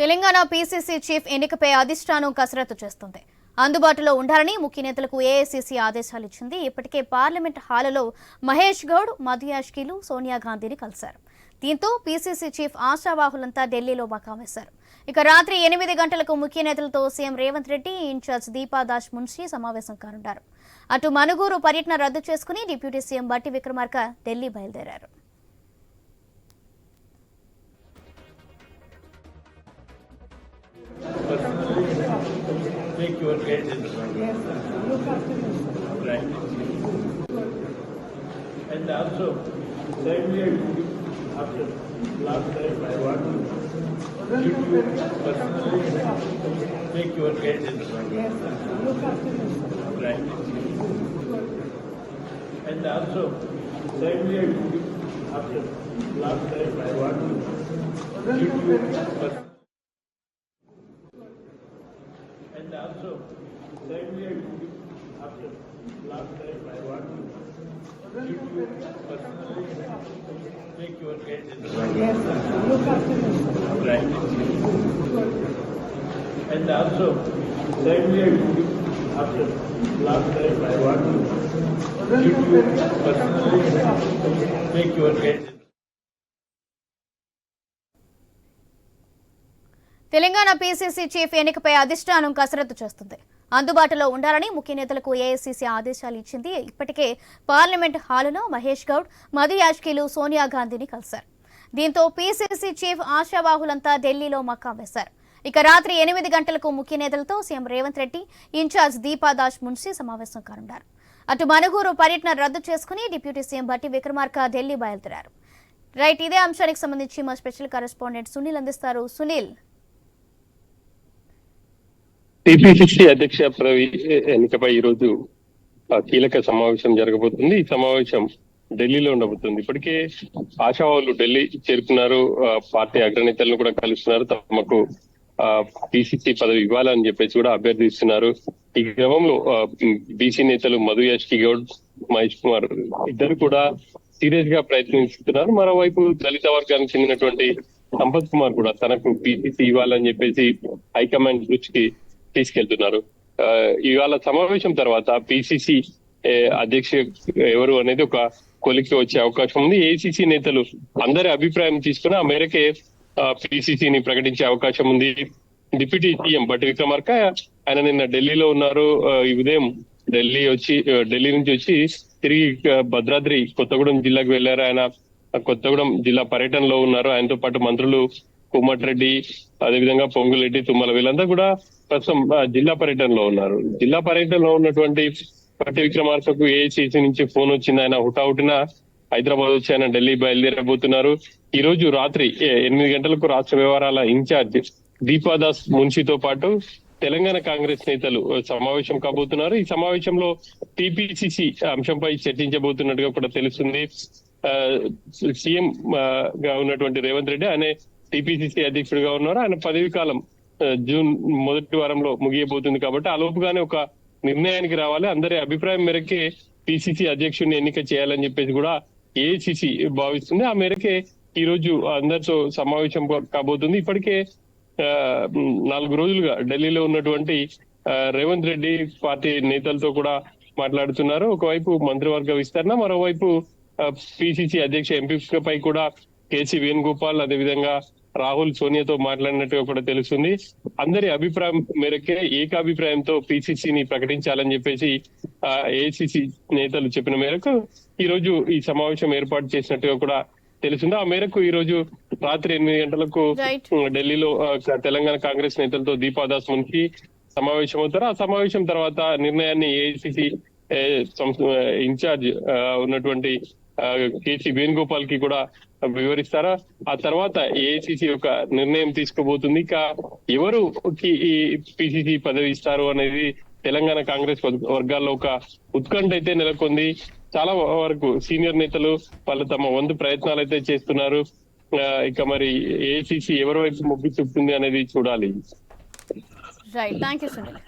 Telangana PCC chief ఎన్నికపై అధిష్టానం కసరత్తు చేస్తుంది. అందుబాటులో ఉండాలని ముఖ్య నేతలకు ఏఐసీసీ ఆదేశాలు ఇచ్చింది. ఇప్పటికే పార్లమెంట్ హాలులో మహేష్ గౌడ్ మధుయాష్కీలు సోనియా గాంధీని కలిశారు. దీంతో పీసీసీ చీఫ్ ఆశావాహులంతా ఢిల్లీలో మకామేశారు ఇక రాత్రి ఎనిమిది గంటలకు ముఖ్య నేతలతో సీఎం రేవంత్ రెడ్డి ఇన్ఛార్జ్ దీపాదాస్ మున్షి సమావేశం కానున్నారు. అటు మనుగూరు పర్యటన రద్దు చేసుకుని డిప్యూటీ సీఎం బట్టి విక్రమార్క ఢిల్లీ బయలుదేరారు. Take your guidance. Right. And also, way, after last time, I want to give you personally, take your guidance. Right. And also, way, after last time, I want to give you personally. And also, same way, after last time, I want to give you personally, take your guidance. Yes, look after right. And also, same way, after last time, I want to give you personally, take your guidance. Telangana PCC chief ఎన్నికపై అధిష్టానం కసరత్తు చేస్తుంది. అందుబాటులో ఉండాలని ముఖ్య నేతలకు AICC ఆదేశాలు ఇచ్చింది. ఇప్పటికే పార్లమెంట్ హాలులో మహేష్ గౌడ్ మధు యాష్కీలు సోనియా గాంధీని కలిశారు. దీంతో పీసీసీ చీఫ్ ఆశావాహులంతా ఢిల్లీలో మక్కా వేశారు. ఇక రాత్రి ఎనిమిది గంటలకు ముఖ్య నేతలతో సీఎం రేవంత్ రెడ్డి ఇన్ఛార్జ్ దీపాదాస్ మున్షి సమావేశం కానున్నారు. అటు మనుగూరు పర్యటన రద్దు చేసుకుని డిప్యూటీ సీఎం బట్టి విక్రమార్క ఢిల్లీ బయలుదేరారు. రైట్ ఇదే అంశానికి సంబంధించి మా స్పెషల్ కరెస్పాండెంట్ సునీల్ అందిస్తారు. సునీల్ టీపీసీసీ అధ్యక్ష పదవి ఎన్నికపై ఈ రోజు కీలక సమావేశం జరగబోతుంది. ఈ సమావేశం ఢిల్లీలో ఉండబోతుంది. ఇప్పటికే ఆశావాళ్ళు ఢిల్లీ చేరుకున్నారు. ఆ, పార్టీ అగ్రనేతలను కూడా కలుస్తున్నారు. తమకు పిసిసి పదవి ఇవ్వాలని చెప్పేసి కూడా అభ్యర్థిస్తున్నారు. ఈ క్రమంలో బీసీ నేతలు మధు యాష్కి గౌడ్ మహేష్ కుమార్ ఇద్దరు కూడా సీరియస్గా ప్రయత్నిస్తున్నారు. మరోవైపు దళిత వర్గానికి చెందినటువంటి సంపత్ కుమార్ కూడా తనకు పిసిసి ఇవ్వాలని చెప్పేసి హైకమాండ్ దృష్టికి తీసుకెళ్తున్నారు. ఆ, ఇవాళ సమావేశం తర్వాత పిసిసి అధ్యక్ష ఎవరు అనేది ఒక కొలికి వచ్చే అవకాశం ఉంది. ఏసీసీ నేతలు అందరి అభిప్రాయం తీసుకుని ఆ మేరకే పిసిసిని ప్రకటించే అవకాశం ఉంది. డిప్యూటీ సీఎం బట్ విక్రమార్క ఆయన నిన్న ఢిల్లీలో ఉన్నారు. ఈ ఉదయం ఢిల్లీ వచ్చి ఢిల్లీ నుంచి వచ్చి తిరిగి భద్రాద్రి కొత్తగూడెం జిల్లాకు వెళ్ళారు ఆయన కొత్తగూడెం జిల్లా పర్యటనలో ఉన్నారు. ఆయనతో పాటు మంత్రులు కోమటిరెడ్డి అదేవిధంగా పొంగులెడ్డి తుమ్మల వీళ్ళంతా కూడా ప్రస్తుతం జిల్లా పర్యటనలో ఉన్నారు. జిల్లా పర్యటనలో ఉన్నటువంటి పట్టి విక్రమార్కకు ఏఐసిసి నుంచి ఫోన్ వచ్చింది. ఆయన హుటాహుటిన హైదరాబాద్ వచ్చి ఆయన ఢిల్లీ బయలుదేరబోతున్నారు. ఈ రోజు రాత్రి ఎనిమిది గంటలకు రాష్ట్ర వ్యవహారాల ఇన్ఛార్జ్ దీపాదాస్ మున్షితో పాటు తెలంగాణ కాంగ్రెస్ నేతలు సమావేశం కాబోతున్నారు. ఈ సమావేశంలో టిపిసిసి అంశంపై చర్చించబోతున్నట్టుగా కూడా తెలుస్తుంది. ఆ, సీఎం గా ఉన్నటువంటి రేవంత్ రెడ్డి ఆయన టిపిసిసి అధ్యక్షుడిగా ఉన్నారు. ఆయన పదవి కాలం జూన్ మొదటి వారంలో ముగియబోతుంది కాబట్టి ఆ లోపుగానే ఒక నిర్ణయానికి రావాలి. అందరి అభిప్రాయం మేరకే పిసిసి అధ్యక్షుడిని ఎన్నిక చేయాలని చెప్పేసి కూడా ఏఐసిసి భావిస్తుంది. ఆ మేరకే ఈ రోజు అందరితో సమావేశం కాబోతుంది. ఇప్పటికే నాలుగు రోజులుగా ఢిల్లీలో ఉన్నటువంటి రేవంత్ రెడ్డి పార్టీ నేతలతో కూడా మాట్లాడుతున్నారు. ఒకవైపు మంత్రివర్గ విస్తరణ మరోవైపు పిసిసి అధ్యక్ష ఎంపీపై కూడా కేసీ వేణుగోపాల్ అదేవిధంగా రాహుల్ సోనియాతో మాట్లాడినట్టుగా కూడా తెలుస్తుంది. అందరి అభిప్రాయం మేరకే ఏకాభిప్రాయంతో పిసిసిని ప్రకటించాలని చెప్పేసి ఏఐసిసి నేతలు చెప్పిన మేరకు ఈ రోజు ఈ సమావేశం ఏర్పాటు చేసినట్టుగా కూడా తెలిసింది ఆ మేరకు ఈ రోజు రాత్రి ఎనిమిది గంటలకు. ఢిల్లీలో తెలంగాణ కాంగ్రెస్ నేతలతో దీపాదాస్ మున్కి సమావేశం అవుతారు. ఆ సమావేశం తర్వాత నిర్ణయాన్ని ఏఐసిసి ఇన్ఛార్జ్ ఆ, ఉన్నటువంటి కేసీ వేణుగోపాల్కి కూడా వివరిస్తారా? ఆ తర్వాత ఏఐసిసి ఒక నిర్ణయం తీసుకోబోతుంది. ఇక ఎవరు ఈ పిసిసి పదవి ఇస్తారు అనేది తెలంగాణ కాంగ్రెస్ వర్గాల్లో ఒక ఉత్కంఠ అయితే నెలకొంది. చాలా వరకు సీనియర్ నేతలు వాళ్ళు తమ వంతు ప్రయత్నాలు అయితే చేస్తున్నారు ఇక మరి ఏఐసిసి ఎవరి వైపు మొగ్గు చూపుతుంది అనేది చూడాలి. Right thank you Sunil